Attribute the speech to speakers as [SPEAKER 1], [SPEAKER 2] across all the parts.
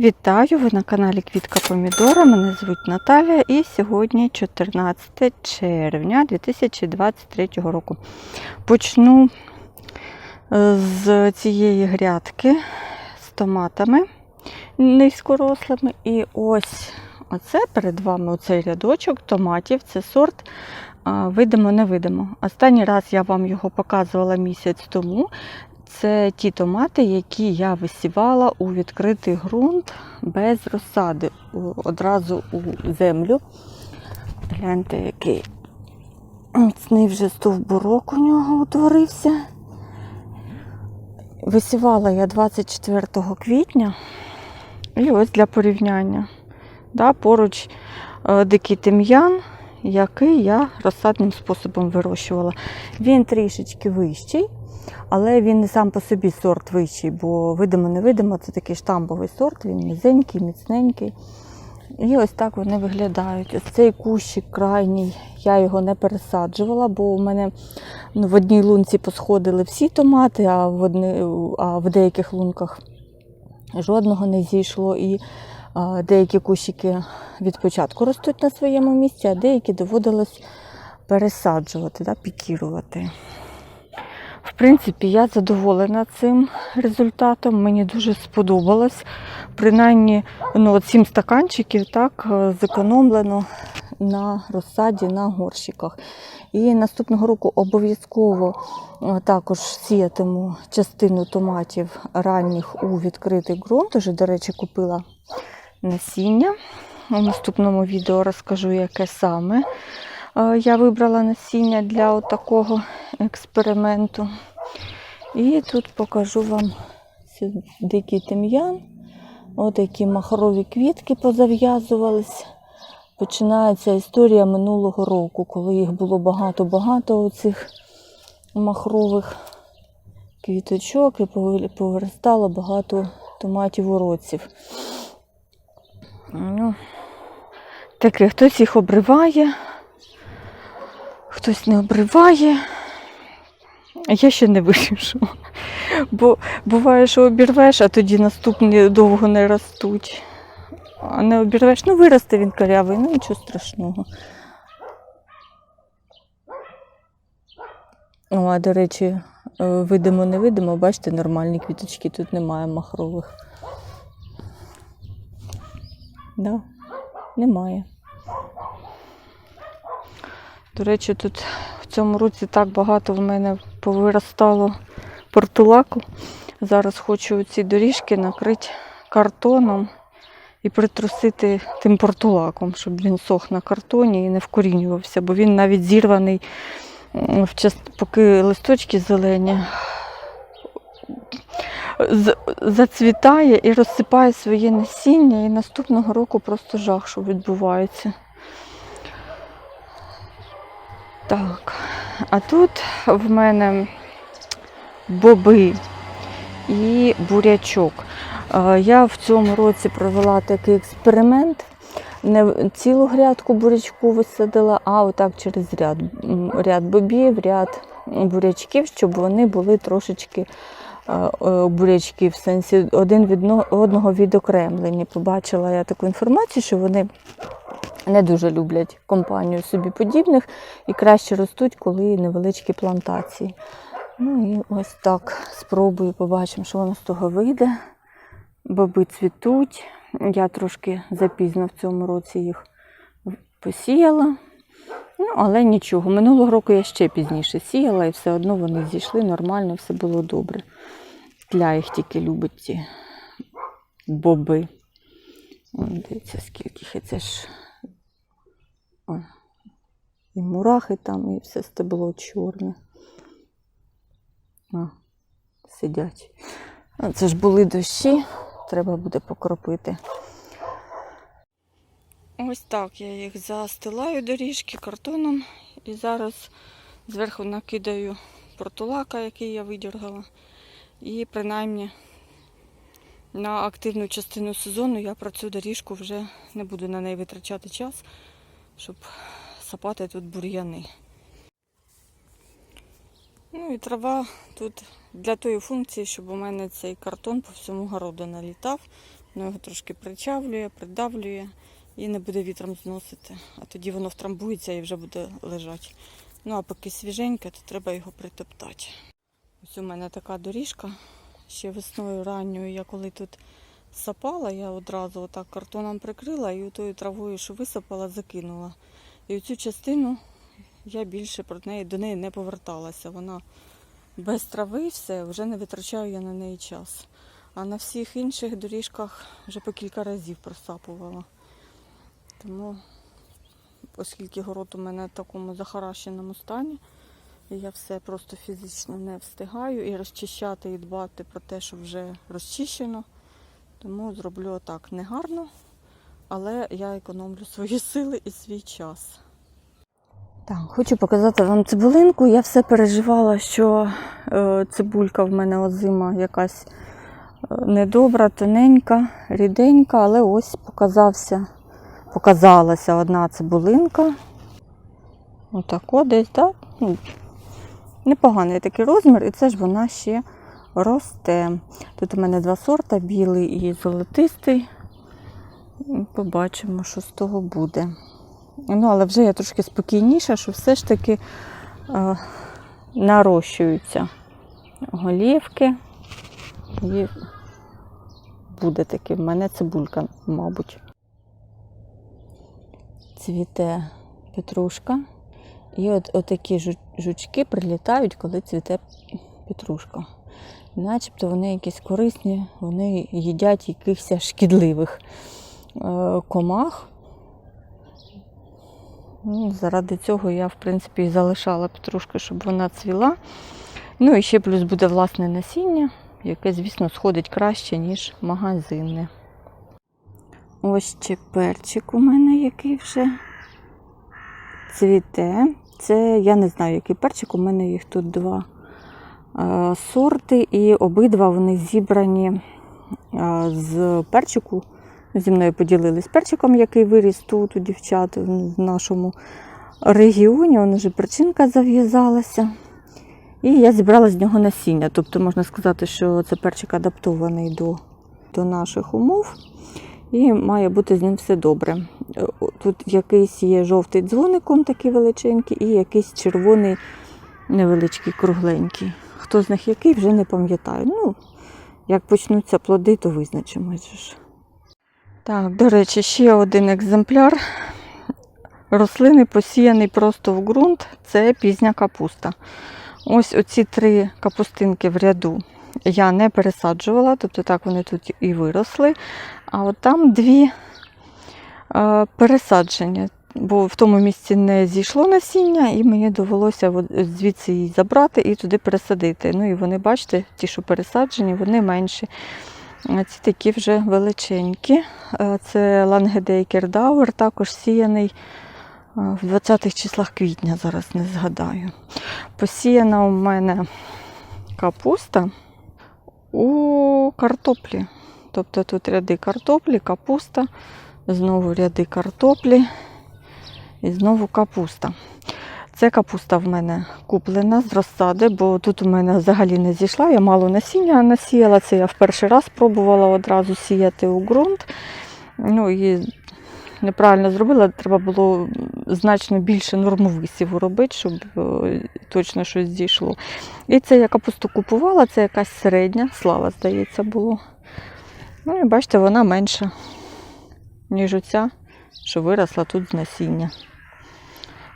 [SPEAKER 1] Вітаю! Ви на каналі Квітка Помідора. Мене звуть Наталя і сьогодні 14 червня 2023 року. Почну е, з цієї грядки з томатами низькорослими. І ось оце перед вами оцей рядочок томатів. Це сорт а, видимо-невидимо. Останній раз я вам його показувала місяць тому. Це ті томати, які я висівала у відкритий ґрунт без розсади, одразу у землю. Гляньте, який міцний вже стовбурок у нього утворився. Висівала я 24 квітня. І ось для порівняння. Да, поруч е, дикий тим'ян, який я розсадним способом вирощувала. Він трішечки вищий. Але він не сам по собі сорт вищий, бо видимо-невидимо це такий штамбовий сорт, він низенький, міцненький. І ось так вони виглядають. Ось цей кущик крайній, я його не пересаджувала, бо у мене ну, в одній лунці посходили всі томати, а в, одни, а в деяких лунках жодного не зійшло. І а, деякі кущики від початку ростуть на своєму місці, а деякі доводилось пересаджувати, да, пікірувати. В принципі, я задоволена цим результатом. Мені дуже сподобалось. Принаймні, ну, от сім стаканчиків так е, зекономлено на розсаді на горщиках. І наступного року обов'язково е, також сіятиму частину томатів ранніх у відкритий ґрунт. Уже, до речі, купила насіння. У наступному відео розкажу, яке саме я вибрала насіння для отакого експерименту. І тут покажу вам дикий тим'ян. От які махрові квітки позав'язувались. Починається історія минулого року, коли їх було багато-багато оцих махрових квіточок і повиростало багато томатів уродців. Ну, таке, хтось їх обриває, хтось не обриває. Я ще не вирішила. Бо буває, що обірвеш, а тоді наступні довго не ростуть. А не обірвеш, ну виросте він корявий, ну нічого страшного. О, а до речі, е, видимо, не видимо, бачите, нормальні квіточки, тут немає махрових. Да, немає. До речі, тут в цьому році так багато в мене повиростало портулаку. Зараз хочу ці доріжки накрити картоном і притрусити тим портулаком, щоб він сох на картоні і не вкорінювався, бо він навіть зірваний, поки листочки зелені. Зацвітає і розсипає своє насіння, і наступного року просто жах, що відбувається. Так, а тут в мене боби і бурячок. Е, Я в цьому році провела такий експеримент. Не цілу грядку бурячку висадила, а отак через ряд. Ряд бобів, ряд бурячків, щоб вони були трошечки е, е, бурячки в сенсі один від одного відокремлені. Побачила я таку інформацію, що вони не дуже люблять компанію собі подібних і краще ростуть, коли невеличкі плантації. Ну і ось так спробую, побачимо, що воно з того вийде. Боби цвітуть. Я трошки запізно в цьому році їх посіяла. Ну, але нічого. Минулого року я ще пізніше сіяла, і все одно вони зійшли нормально, все було добре. Тля їх тільки любить ці боби. Дивіться, скільки їх. Це ж І мурахи там, і все стебло чорне. А, сидять. Це ж були дощі, треба буде покропити. Ось так я їх застилаю доріжки картоном і зараз зверху накидаю портулака, який я видергала. І принаймні на активну частину сезону я про цю доріжку вже не буду на неї витрачати час, щоб сапати тут бур'яни. Ну і трава тут для тої функції, щоб у мене цей картон по всьому городу налітав. Воно його трошки причавлює, придавлює і не буде вітром зносити. А тоді воно втрамбується і вже буде лежати. Ну а поки свіженьке, то треба його притоптати. Ось у мене така доріжка. Ще весною ранньою, я коли тут сапала, я одразу отак картоном прикрила і тою травою, що висипала, закинула. І цю частину я більше про неї до неї не поверталася. Вона без трави все, вже не витрачаю я на неї час. А на всіх інших доріжках вже по кілька разів просапувала. Тому, оскільки город у мене в такому захаращеному стані, я все просто фізично не встигаю і розчищати, і дбати про те, що вже розчищено. Тому зроблю отак негарно, але я економлю свої сили і свій час. Так, хочу показати вам цибулинку. Я все переживала, що е, цибулька в мене озима якась е, недобра, тоненька, ріденька, але ось показався, показалася одна цибулинка. Отако десь, так? Ну, непоганий такий розмір, і це ж вона ще росте. Тут у мене два сорта, білий і золотистий. Побачимо, що з того буде. Ну, але вже я трошки спокійніша, що все ж таки е, нарощуються голівки. І буде таки в мене цибулька, мабуть. Цвіте петрушка. І от отакі жу- жучки прилітають, коли цвіте петрушка. Начебто вони якісь корисні, вони їдять якихось шкідливих е, комах. Ну, заради цього я, в принципі, і залишала петрушку, щоб вона цвіла. Ну і ще плюс буде власне насіння, яке, звісно, сходить краще, ніж магазинне. Ось ще перчик у мене, який вже цвіте. Це я не знаю, який перчик, у мене їх тут два сорти, і обидва вони зібрані е, з перчику. Зі мною поділились перчиком, який виріс тут у дівчат в нашому регіоні. Вон вже причинка зав'язалася. І я зібрала з нього насіння. Тобто можна сказати, що це перчик адаптований до, до наших умов. І має бути з ним все добре. Е, Тут якийсь є жовтий дзвоником такий величенький, і якийсь червоний невеличкий, кругленький. Хто з них який, вже не пам'ятаю. Ну, як почнуться плоди, то визначимось. Так, до речі, ще один екземпляр рослини посіяний просто в ґрунт. Це пізня капуста. Ось оці три капустинки в ряду я не пересаджувала, тобто так вони тут і виросли. А от там дві е, пересадження, бо в тому місці не зійшло насіння, і мені довелося звідси її забрати і туди пересадити. Ну і вони, бачите, ті, що пересаджені, вони менші. Ці такі вже величенькі. Е, Це Лангедейкер Дауер, також сіяний е, в 20-х числах квітня, зараз не згадаю. Посіяна у мене капуста у картоплі. Тобто тут ряди картоплі, капуста, знову ряди картоплі і знову капуста. Це капуста в мене куплена з розсади, бо тут у мене взагалі не зійшла. Я мало насіння насіяла. Це я в перший раз пробувала одразу сіяти у ґрунт. Ну і неправильно зробила, треба було значно більше нормовисіву робити, щоб е, точно щось зійшло. І це я капусту купувала, це якась середня, слава, здається, було. Ну і бачите, вона менша, ніж оця, що виросла тут з насіння.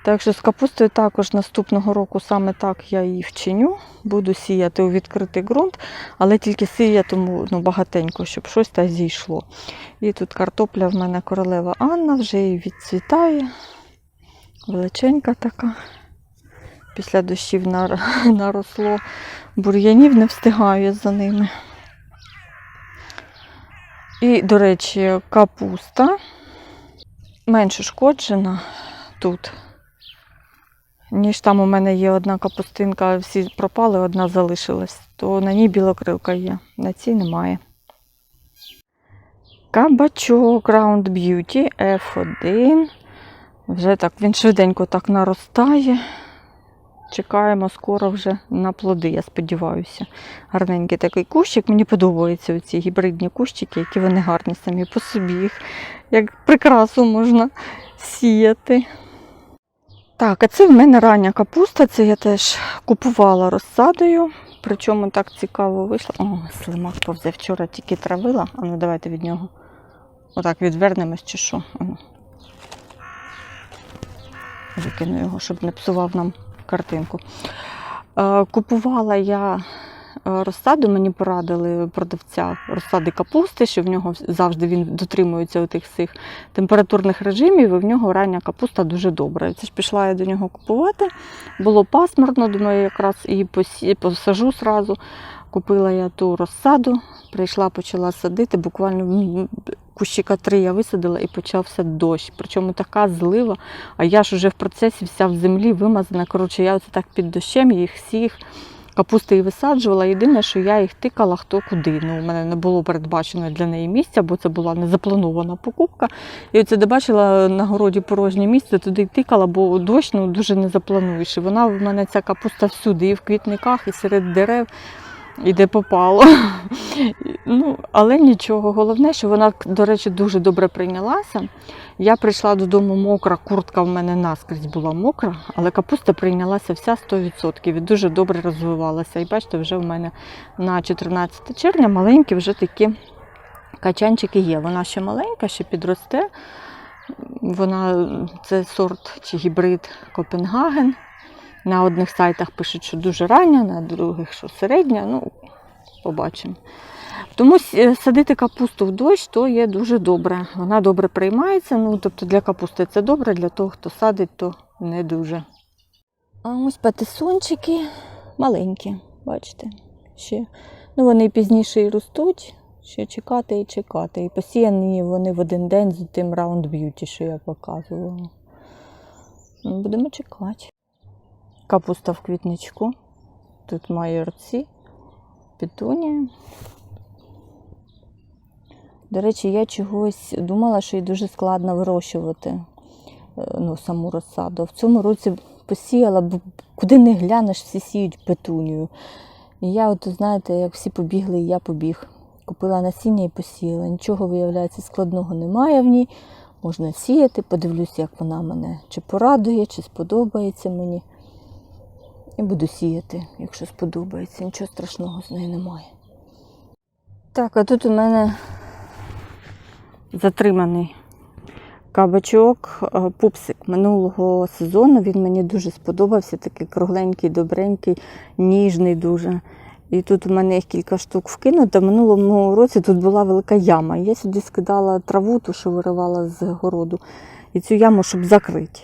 [SPEAKER 1] Так що з капустою також наступного року саме так я її вчиню. Буду сіяти у відкритий ґрунт, але тільки сіятиму ну, багатенько, щоб щось та зійшло. І тут картопля в мене королева Анна, вже і відцвітає. Величенька така. Після дощів наросло. Бур'янів не встигаю за ними. І, до речі, капуста менше шкоджена тут ніж там у мене є одна капустинка, всі пропали, одна залишилась, то на ній білокрилка є, на цій немає. Кабачок Round Beauty F1. Вже так, він швиденько так наростає. чекаємо скоро вже на плоди, я сподіваюся. Гарненький такий кущик. Мені подобаються ці гібридні кущики, які вони гарні самі по собі. Їх як прикрасу можна сіяти. Так, а це в мене рання капуста, це я теж купувала розсадою. Причому так цікаво вийшло. О, слимак повзе вчора тільки травила. А ну давайте від нього. Отак відвернемось чи що. Викину його, щоб не псував нам картинку. Е, Купувала я розсаду, мені порадили продавця розсади капусти, що в нього завжди він дотримується тих всіх температурних режимів, і в нього рання капуста дуже добра. Це ж пішла я до нього купувати. Було пасмурно, думаю, якраз і посажу зразу. Купила я ту розсаду, прийшла, почала садити. Буквально кущика три я висадила і почався дощ. Причому така злива. А я ж уже в процесі вся в землі вимазана. Коротше, я оце так під дощем їх всіх капусти і висаджувала. Єдине, що я їх тикала хто куди. Ну, у мене не було передбачено для неї місця, бо це була незапланована покупка. І оце де бачила на городі порожнє місце, туди й тикала, бо дощ ну, дуже не заплануєш. І вона в мене ця капуста всюди, і в квітниках, і серед дерев. І де попало. ну, але нічого. Головне, що вона, до речі, дуже добре прийнялася. Я прийшла додому мокра, куртка в мене наскрізь була мокра, але капуста прийнялася вся 100% і дуже добре розвивалася. І бачите, вже в мене на 14 червня маленькі вже такі качанчики є. Вона ще маленька, ще підросте. Вона це сорт чи гібрид Копенгаген. На одних сайтах пишуть, що дуже рання, на других, що середня. Ну, побачимо. Тому садити капусту в дощ то є дуже добре. Вона добре приймається. Ну, тобто для капусти це добре, для того, хто садить, то не дуже. А ось патисончики маленькі, бачите, ще. Ну, вони пізніше і ростуть, ще чекати і чекати. І посіяні вони в один день з тим раунд б'юті, що я показувала. Будемо чекати. Капуста в квітничку. Тут майорці, петунія. До речі, я чогось думала, що її дуже складно вирощувати е, ну, саму розсаду. В цьому році посіяла, бо куди не глянеш, всі сіють петунію. І я, от, знаєте, як всі побігли, і я побіг. Купила насіння і посіяла. Нічого, виявляється, складного немає в ній. Можна сіяти, подивлюсь, як вона мене чи порадує, чи сподобається мені. І буду сіяти, якщо сподобається. Нічого страшного з нею немає. Так, а тут у мене затриманий кабачок, е, пупсик минулого сезону. Він мені дуже сподобався, такий кругленький, добренький, ніжний дуже. І тут у мене їх кілька штук вкинуто. Минулому році тут була велика яма. Я сюди скидала траву, ту, що виривала з городу, і цю яму, щоб закрити.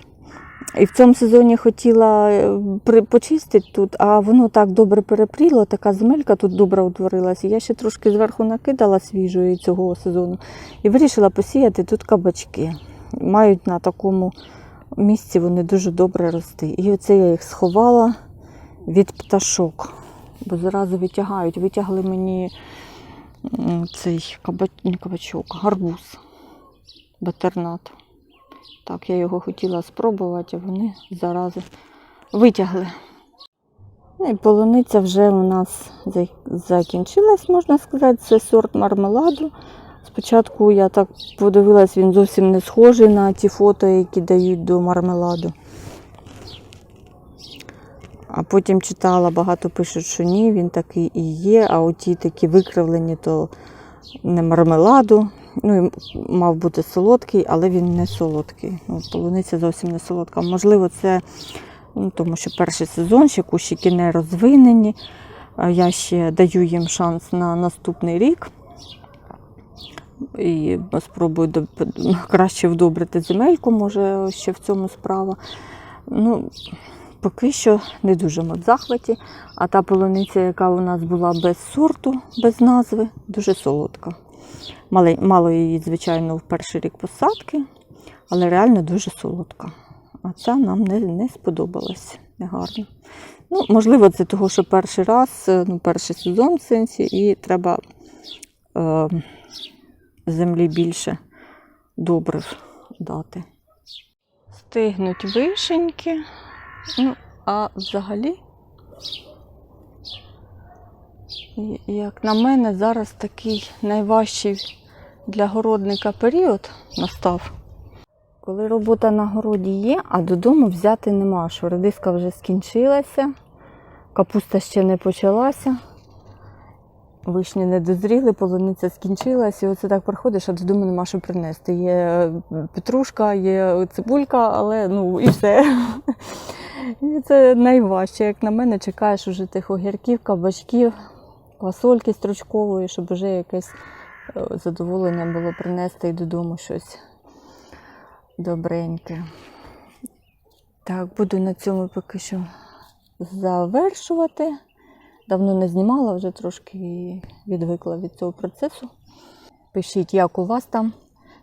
[SPEAKER 1] І в цьому сезоні хотіла е, почистити тут, а воно так добре перепріло, така земелька тут добре утворилася. Я ще трошки зверху накидала свіжої цього сезону і вирішила посіяти тут кабачки. Мають на такому місці вони дуже добре рости. І оце я їх сховала від пташок, бо зразу витягають. Витягли мені цей кабач... кабачок, гарбуз, батернат. Так, я його хотіла спробувати, а вони зарази витягли. Ну і полуниця вже у нас закінчилась, можна сказати. Це сорт мармеладу. Спочатку я так подивилась, він зовсім не схожий на ті фото, які дають до мармеладу. А потім читала, багато пишуть, що ні, він такий і є, а оті такі викривлені, то не мармеладу. Ну, мав бути солодкий, але він не солодкий. Ну, полуниця зовсім не солодка. Можливо, це ну, тому що перший сезон, ще кущики не розвинені. Я ще даю їм шанс на наступний рік. І спробую краще вдобрити земельку, може ще в цьому справа. Ну, поки що не дуже ми в захваті. А та полуниця, яка у нас була без сорту, без назви, дуже солодка. Мало, її, звичайно, в перший рік посадки, але реально дуже солодка. А ця нам не, не сподобалась. Негарно. Ну, можливо, це того, що перший раз, е, ну, перший сезон в сенсі, і треба е, землі більше добрив дати. Стигнуть вишеньки. Ну, А взагалі, як на мене, зараз такий найважчий для городника період настав. Коли робота на городі є, а додому взяти нема, що редиска вже скінчилася, капуста ще не почалася, вишні не дозріли, полуниця скінчилась, і оце так приходиш, а додому нема що принести. Є е, петрушка, є цибулька, але ну і все. І це найважче, як на мене, чекаєш уже тих огірків, кабачків, квасольки стручкової, щоб вже якесь е, задоволення було принести і додому щось добреньке. Так, буду на цьому поки що завершувати. Давно не знімала, вже трошки відвикла від цього процесу. Пишіть, як у вас там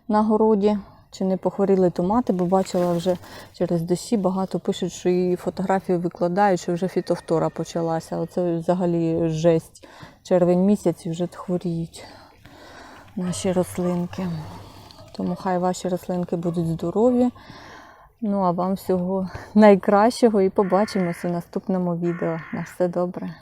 [SPEAKER 1] на городі, чи не похворіли томати, бо бачила вже через дощі багато пишуть, що і фотографії викладають, що вже фітофтора почалася. Оце взагалі жесть. Червень місяць і вже хворіють наші рослинки. Тому хай ваші рослинки будуть здорові. Ну а вам всього найкращого і побачимося в наступному відео. На все добре.